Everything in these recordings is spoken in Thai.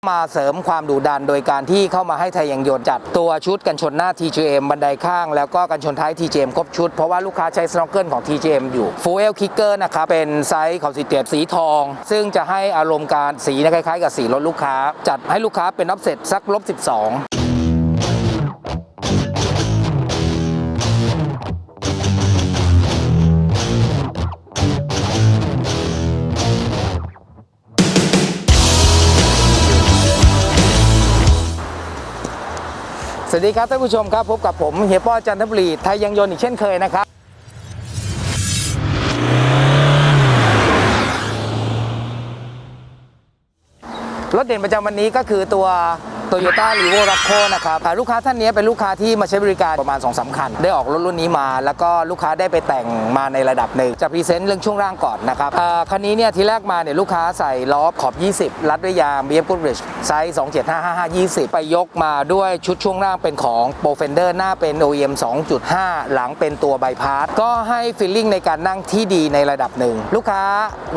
มาเสริมความดุดันโดยการที่เข้ามาให้ไทยยังโยนจัดตัวชุดกันชนหน้า TGM บันไดข้าง แล้วก็กันชนท้าย TGM ครบชุด เพราะว่าลูกค้าใช้สโนว์เกิลของ TGM อยู่ Fuel Kicker นะครับเป็นไซส์ของสีเตียบสีทอง ซึ่งจะให้อารมณ์การสีคล้ายๆ กับสีรถลูกค้า จัดให้ลูกค้าเป็นออฟเซ็ตสักลบ 12 สวัสดีครับท่านผู้ชมครับพบกับผมเฮียป้อจันทบุรีไทยยังยนต์อีกเช่นเคยนะครับ รถเด่นประจำวันนี้ก็คือตัว Toyota r e v o r a c c o นะครับลูกค้าท่านนี้เป็นลูกค้าที่มาใช้บริการประมาณ 2-3สคัญได้ออกรถรุ่นนี้มา แล้วก็ลูกค้าได้ไปแต่งมาในระดับหนึ่ง จะพรีเซนต์เรื่องช่วงล่างก่อนนะครับคันนี้เนี่ยทีแรกมาเนี่ยลูกค้าใส่ล้อขอบ 20 รัดด้วยยาง BF Goodrich ไซส์ 2755 20 ไปยกมาด้วยชุดช่วงล่างเป็นของ Pro Fender หน้าเป็น OEM 2.5 หลังเป็นตัวใบพาร์ก็ให้ฟีลลิ่งในการนั่งที่ดีในระดับหนึ่งลูกค้า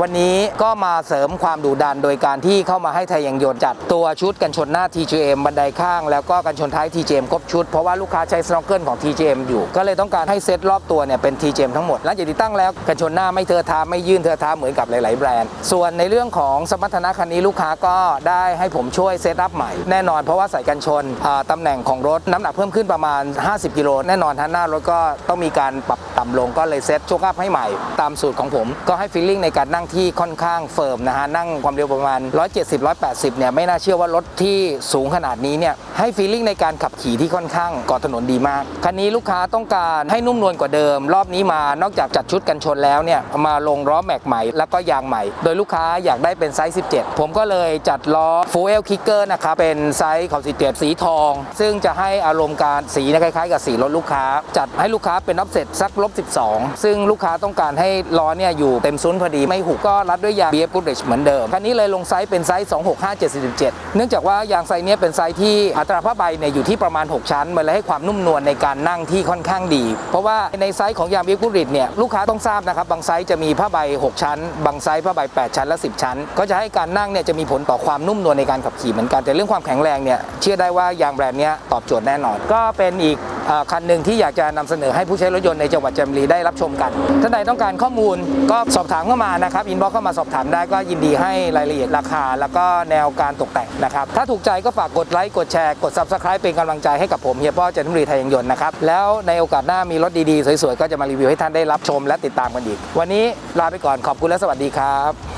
วันนี้ก็มาเสริมความดุดันโดยการที่เข้ามาให้ไทยยางยนจัดตัวชุดกันชนหน้า TGM บันไดข้างแล้วก็กันชนท้าย TGM ครบชุด เพราะว่าลูกค้าใช้สโนว์เกิลของ TGM อยู่ ก็เลยต้องการให้เซตรอบตัวเนี่ยเป็น TGM ทั้งหมดหลังจากติดตั้งแล้วกันชนหน้าไม่เทอะทาไม่ยื่นเทอะทาเหมือนกับหลาย ๆ แบรนด์ ส่วนในเรื่องของสมรรถนะคันนี้ลูกค้าก็ได้ให้ผมช่วยเซตอัพใหม่แน่นอน เพราะว่าใส่กันชนตำแหน่งของรถน้ำหนักเพิ่มขึ้นประมาณ 50 กิโลแน่นอนท่านหน้ารถก็ต้องมีการปรับต่ำลงก็เลยเซตช่วงอัพให้ใหม่ ตามสูตรของผม ก็ให้ฟีลลิ่งในการนั่งที่ค่อนข้างเฟิร์มนะฮะนั่งความเร็วประมาณ 170-180 เนี่ยไม่น่าเชื่อว่ารถที่สูงขนาดนี้เนี่ยให้ฟีลลิ่งในการขับขี่ที่ค่อนข้างก่อถนนดีมาก คันนี้ลูกค้าต้องการให้นุ่มนวลกว่าเดิม รอบนี้มานอกจากจัดชุดกันชนแล้วเนี่ยมาลงล้อแม็กใหม่แล้วก็ยางใหม่ โดยลูกค้าอยากได้เป็นไซส์ 17 ผมก็เลยจัดล้อ Fuel Kicker นะครับเป็นไซส์ของสีเตียบสีทอง ซึ่งจะให้อารมณ์การสีนะคล้ายๆ กับสีรถลูกค้า จัดให้ลูกค้าเป็นออฟเซ็ตสักลบ 12 ซึ่งลูกค้าต้องการให้ล้อเนี่ยอยู่เต็มซุนพอดีไม่หุบก็รัดด้วยยาง BF Goodrich เหมือนเดิมคันนี้เลยลงไซส์เป็นไซส์ 265 77เนื่องจากว่ายางไซส์เนี้ยเป็นไซส์ที่อัตราผ้าใบเนี่ยอยู่ที่ประมาณ 6 ชั้นมันเลยให้ความนุ่มนวลในการนั่งที่ค่อนข้างดี เพราะว่าในไซส์ของยาง BF Goodrich เนี่ยลูกค้าต้องทราบนะครับบางไซส์จะมีผ้าใบ 6 ชั้น บางไซส์ผ้าใบ 8 ชั้นและ 10 ชั้น ก็จะให้การนั่งเนี่ยจะมีผลต่อความนุ่มนวลในการขับขี่เหมือนกันแต่เรื่องความแข็งแรงเนี่ยเชื่อได้ว่ายางแบรนด์เนี้ยตอบโจทย์แน่นอน ก็เป็นอีก คันหนึ่งที่อยากจะนำเสนอให้ผู้ใช้รถยนต์ในจังหวัดจันทบุรีได้รับชมกัน ท่านใดต้องการข้อมูลก็สอบถามเข้ามานะครับอินบ็อกเข้ามาสอบถามได้ก็ยินดีให้รายละเอียดราคา แล้วก็แนวการตกแต่งนะครับ ถ้าถูกใจก็ฝากกดไลค์กดแชร์กด subscribe เป็นกำลังใจให้กับผมเฮียป้อจันทบุรีไทยยางยนต์นะครับแล้วในโอกาสหน้ามีรถดีๆสวยๆก็จะมารีวิวให้ท่านได้รับชมและติดตามกันอีก วันนี้ลาไปก่อนขอบคุณและสวัสดีครับ